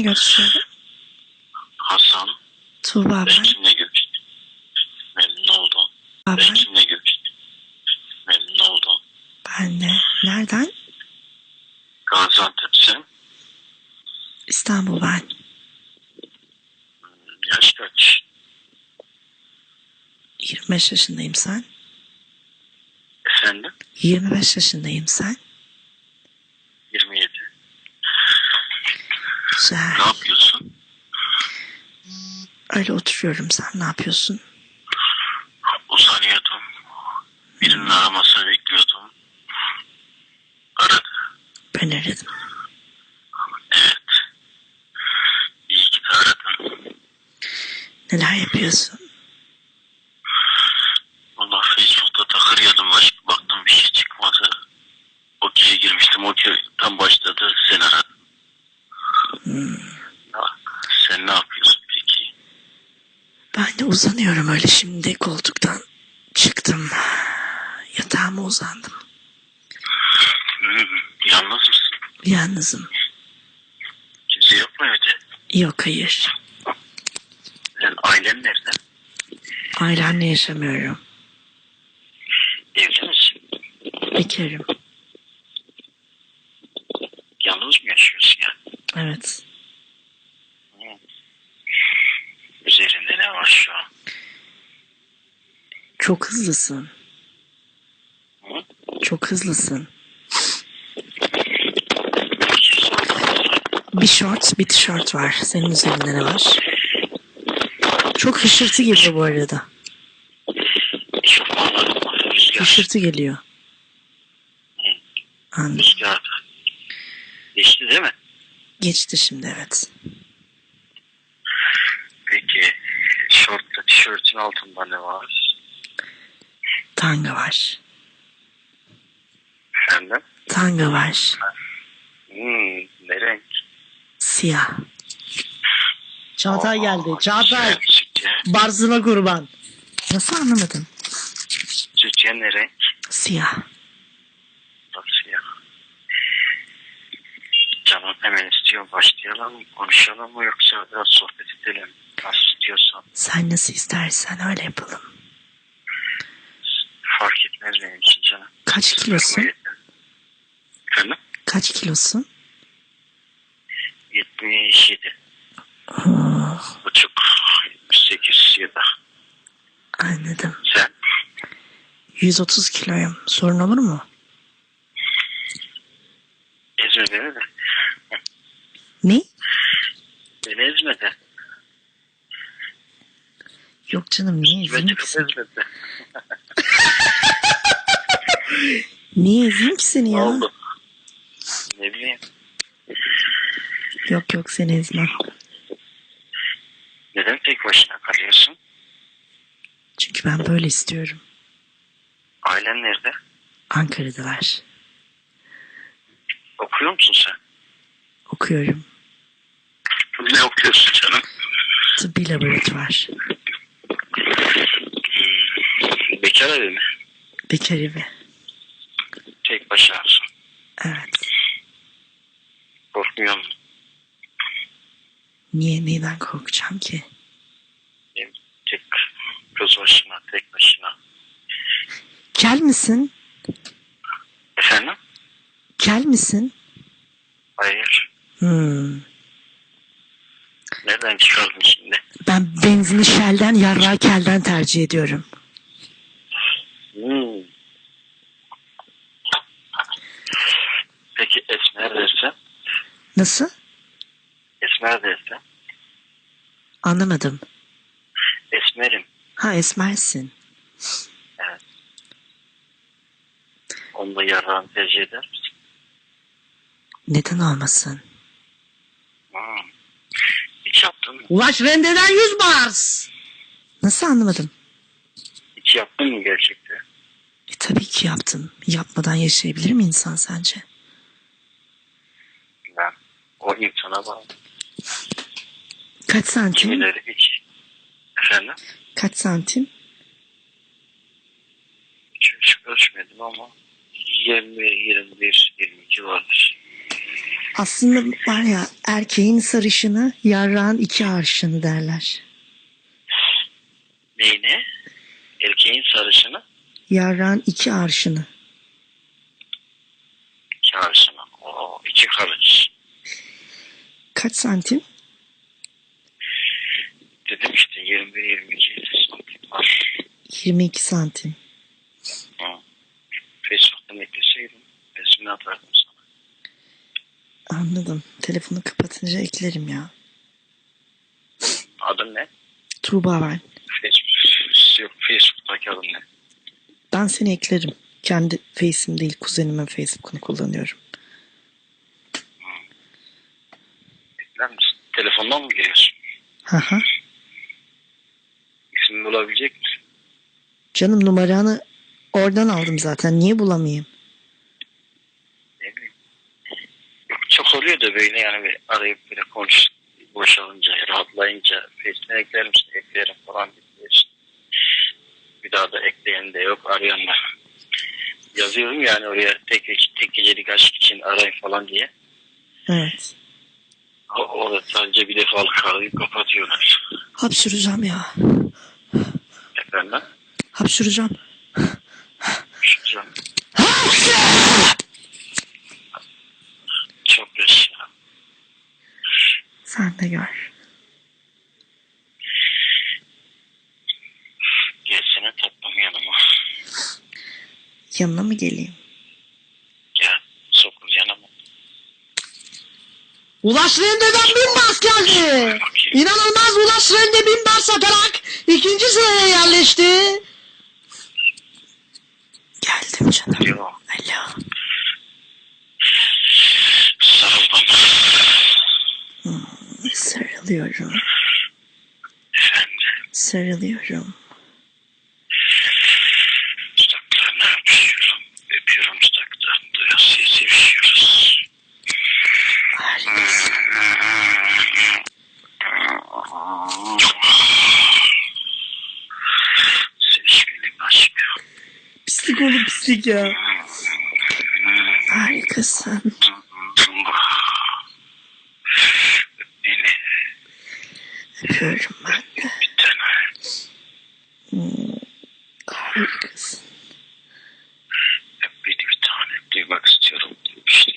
Kiminle görüşüyorum? Hasan. Tuğba Ben ben. kimle görüştüm? Memnun oldum. Tuğba Ben ben. kimle görüştüm? Memnun oldum. Ben de. Nereden? Gaziantep sen? İstanbul ben. Hmm, Yaş kaç? 25 yaşındayım sen. Efendim? 25 yaşındayım sen. Güzel. Ne yapıyorsun? Öyle oturuyorum sen ne yapıyorsun? Uzanıyordum. Birinin aramasını bekliyordum. Aradı. Ben aradım. Evet. İyi ki de aradın. Neler yapıyorsun? Valla Facebook'ta takırıyordum. Baktım bir şey çıkmadı. Okey'e girmiştim. Okey tam başladı. Sen aradın. Sen ne yapıyorsun peki? Ben de uzanıyorum öyle şimdi koltuktan çıktım. Yatağıma uzandım. Hmm, yalnız mısın? Yalnızım. Kimse yok mu evde? Yok hayır. Sen ailen nerede? Ailemle yaşamıyorum. Evli misin? Bekarım. Yalnız mı yaşıyorsun ya? Evet. Üzerinde ne var şu an? Çok hızlısın. Hı? Çok hızlısın. Bir şort, bir tişört var. Senin üzerinde ne var? Çok hışırtı geliyor bu arada. Hışırtı geliyor. Anladım. Geçti değil mi? Geçti şimdi evet. Peki şortla tişörtün altında ne var? Tanga var. Efendim? Tanga var. Hmm, ne renk? Siyah. Çağatay Aa, geldi. Çağatay. Barzına kurban. Nasıl anlamadım? Zücce ne renk? Siyah. Nasıl ya? Canım hemen istiyor. Başlayalım mı? Konuşalım mı yoksa biraz sohbet edelim? Nasıl istiyorsan. Sen nasıl istersen öyle yapalım. Fark etmez benim için canım. Kaç kilosun? Efendim? Kaç kilosun? 77. Oh, Buçuk. 78 ya da. anladım. Sen? 130 kiloyum. Sorun olur mu? Ezme beni de. Ne? Beni ezme de. Yok canım niye ezeyim ki seni? Niye ezeyim ki seni Ne ya? oldu? Ne bileyim. Yok yok seni ezmem. Neden tek başına kalıyorsun? Çünkü ben böyle istiyorum. Ailen nerede? Ankara'dalar. Okuyor musun sen? Okuyorum. Ne okuyorsun canım? Tıbbi laboratuvar. Hmm, bekar evi mi? Bekar evi. Tek başınasın. Evet. Korkmuyor musun? Niye neyden korkacağım ki? Tek göz başına, tek başına. Kel misin? Efendim? Kel misin? Hmm. Nereden çıkardın şimdi? Ben benzini şelden yarrağı kelden tercih ediyorum. Hmm. Peki Esmer dersen? Nasıl? Esmer dersen? Anlamadım. Esmerim. Ha esmersin. Evet. Onda yararını tercih eder misin? Neden olmasın? Hmm. Hiç yaptın mı? Ulaş rendeden 100 bars. Nasıl anlamadım? Hiç yaptın mı gerçekten? E tabii ki yaptım. Yapmadan yaşayabilir mi insan sence? Ben o insana bağlı. Kaç santim? Kimileri hiç. Efendim? Kaç santim? Hiç, hiç ölçmedim ama 20, 21, 22 vardır. Aslında var ya erkeğin sarışını yarrağın iki arşını derler. Neyine? Erkeğin sarışını Yarrağın iki arşını. çağrışını. Oo, iki karış. Kaç santim? Dedim işte 21-22 santim var. 22 santim. Anladım. Telefonu kapatınca eklerim ya. Adın ne? Tuğba ben. Facebook, Facebook'taki adın ne? Ben seni eklerim. Kendi face'im değil kuzenimin Facebook'unu kullanıyorum. Ekler misin? Telefondan mı giriyorsun? Haha. İsmini bulabilecek misin? Canım numaranı oradan aldım zaten. Niye bulamayayım? Ne bileyim. Yok, çok oluyor da böyle yani bir arayıp böyle konuş boşalınca, rahatlayınca Facebook'tan ekler misin? Eklerim falan diyorsun. Bir daha da ekleyen de yok, arayan da. Yazıyorum yani oraya tek, tek gecelik aşk için arayın falan diye. Evet. O, orada sadece bir defalık arayıp kapatıyorlar. Hapşıracağım ya. Efendim? Hapşıracağım. Şu Çok yaşa. Sen de gör. Gelsene tatlım yanıma. Yanına mı geleyim? Gel. Sokul yanıma. Ulaş Rende'den bin bas geldi. İnanılmaz Ulaş Rende bin bas satarak ikinci sıraya yerleşti. Geldim canım. Yok. Alo. Sarıl bana. Sarılıyorum. Efendim. Sarılıyorum. Dudaklarını öpüyorum. Öpüyorum dudaklarını. Doyasıya sevişiyoruz. Harikasın. Sevişmenin aşkı. Pislik oğlum pislik ya. Harikasın. Beni Öpüyorum ben de. bir tane. Harikasın. Öp beni bir tane. Duymak istiyorum. İşte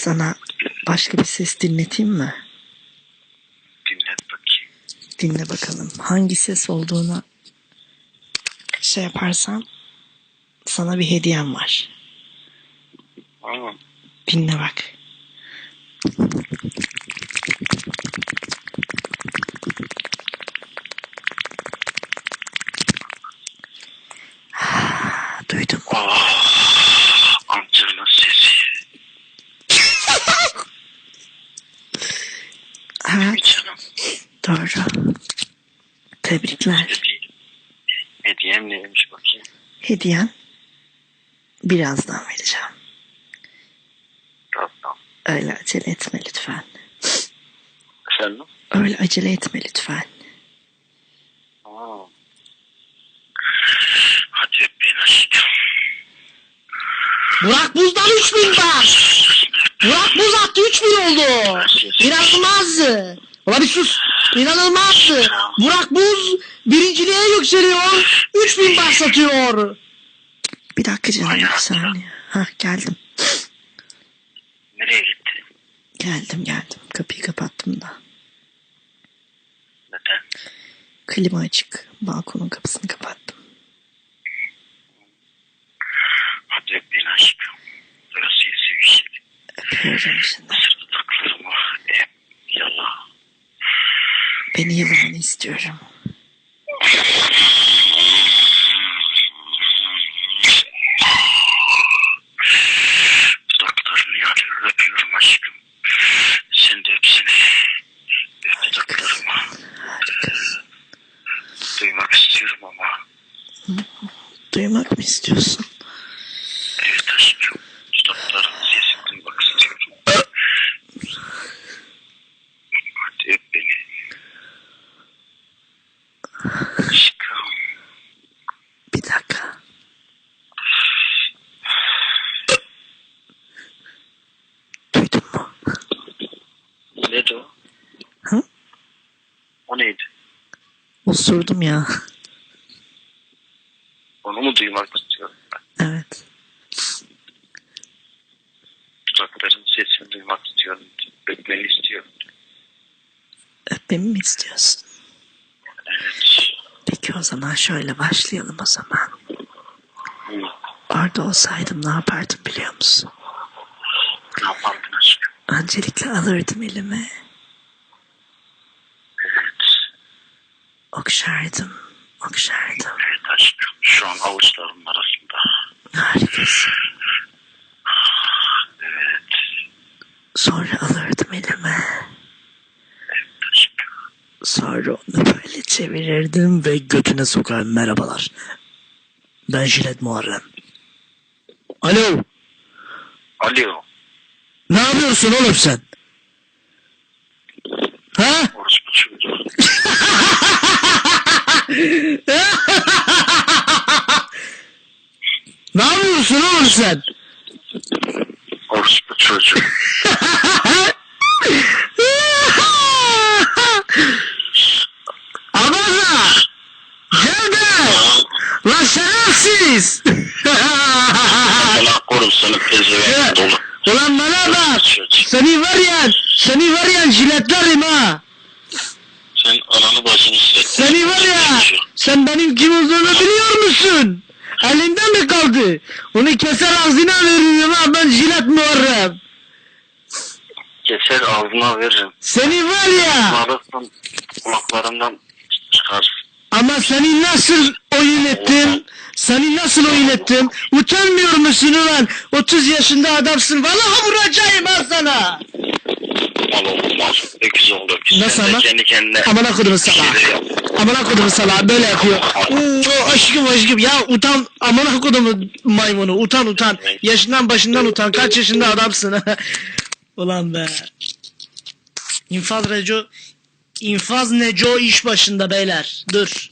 Sana başka bir ses dinleteyim mi? dinlet bakayım. Dinle bakalım. Hangi ses olduğunu şey yaparsan sana bir hediyem var. Aa, Dinle bak. Duydun mu? Ah, amcanın sesi. Evet, Canım. Doğru. Tebrikler. Hediye- Hediyem neymiş bakayım. Hediyen birazdan vereceğim. Tamam. Öyle acele etme lütfen. Efendim? Öyle acele etme lütfen. Aa. Hadi öp beni aşkım. Burak Buz'dan 3000 bas. Burak Buz attı 3000 oldu. İnanılmaz. Ulan bir sus. İnanılmaz. Burak Buz birinciliğe yükseliyor. 3000 bas atıyor. Bir dakika canım bir saniye. Hah geldim. Nereye gitti? Geldim geldim. Kapıyı kapattım da. Neden? Klima açık. Balkonun kapısını kapattım. Hadi beni aşkım. Burası sevişelim. Öpüyorum şimdi. Beni yılamanı istiyorum. Dudaklarını yalıyor. Öpüyorum aşkım. Sen de öpsene. Öp dudaklarımı. Harikasın. Duymak istiyorum ama. Duymak mı istiyorsun? Evet aşkım. Dudaklarının sesini duymak istiyorum. Hadi öp beni. Aşkım. Bir dakika. Duydun mu? Hı? O neydi? Osurdum ya. Onu mu duymak istiyorum ben? Evet. Dudakların sesini duymak istiyorum. Öpmeni istiyorum. Öpmemi mi istiyorsun? Evet. Peki o zaman şöyle başlayalım o zaman. Hı. Orada olsaydım ne yapardım biliyor musun? Ne yapardın aşkım? Öncelikle alırdım elime. Evet. Okşardım. Okşardım. Evet aşkım. Şu an avuçlarımın arasında. Harikasın. Evet. Sonra alırdım elime. Aşkım. Sonra onu böyle çevirirdim ve götüne sokarım. Merhabalar. Ben Jilet Muharrem. Alo. Alo. Ne yapıyorsun oğlum sen? Ha? Ne yapıyorsun oğlum sen? Orospu çocuğu. Abaza! Cevdet! Lan şerefsiz! Allah korusun pezevenk dolu. Ulan bana bak! Seni var ya, seni var ya jiletlerim ha! Sen ananı bacını set. Seni var ya, sen benim kim olduğumu biliyor musun? Elinde mi kaldı? Onu keser ağzına veririm ha ben jilet Muharrem. Keser ağzına veririm. Seni var ya, kulaklarından çıkar. ama seni nasıl oyun ettim? Seni nasıl oyun ettim? Utanmıyor musun ulan? 30 yaşında adamsın. Vallahi vuracağım ha sana. Mal olmaz. Öküz oldu öküz. Nasıl ama? kendi kendine Amına kodumu bir sana. Amına kodumu sana böyle yapıyor. Hmm, o aşkım aşkım ya utan amına kodumu maymunu utan utan. Yaşından başından utan. Kaç yaşında adamsın. Ulan be. İnfaz Reco İnfaz Neco iş başında beyler. Dur.